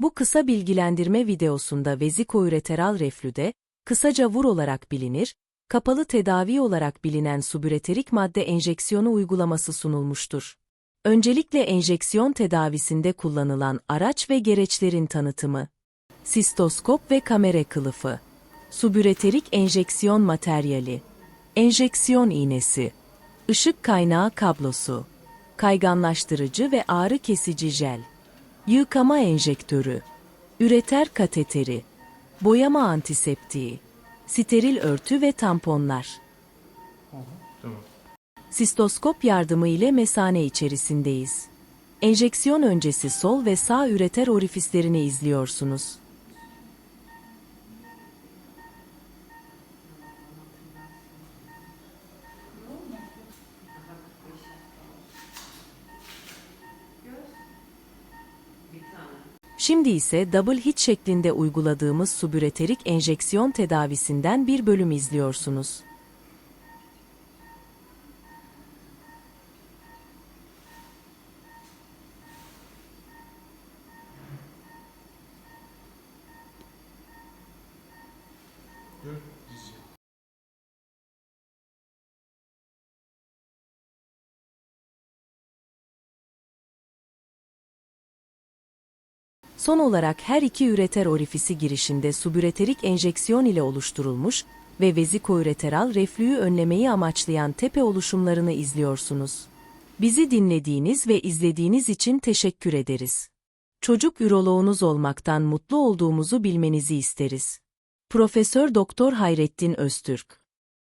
Bu kısa bilgilendirme videosunda vezikoüreteral reflüde, kısaca VUR olarak bilinir, kapalı tedavi olarak bilinen subüreterik madde enjeksiyonu uygulaması sunulmuştur. Öncelikle enjeksiyon tedavisinde kullanılan araç ve gereçlerin tanıtımı. Sistoskop ve kamera kılıfı. Subüreterik enjeksiyon materyali. Enjeksiyon iğnesi. Işık kaynağı kablosu. Kayganlaştırıcı ve ağrı kesici jel. Yıkama enjektörü. Üreter kateteri. Boyama antiseptiği. Steril örtü ve tamponlar. Sistoskop yardımı ile mesane içerisindeyiz. Enjeksiyon öncesi sol ve sağ üreter orifislerini izliyorsunuz. Şimdi ise double hit şeklinde uyguladığımız subüreterik enjeksiyon tedavisinden bir bölüm izliyorsunuz. Dön dizi. Son olarak her iki üreter orifisi girişinde subüreterik enjeksiyon ile oluşturulmuş ve vezikoüreteral reflüyü önlemeyi amaçlayan tepe oluşumlarını izliyorsunuz. Bizi dinlediğiniz ve izlediğiniz için teşekkür ederiz. Çocuk üroloğunuz olmaktan mutlu olduğumuzu bilmenizi isteriz. Profesör Doktor Hayrettin Öztürk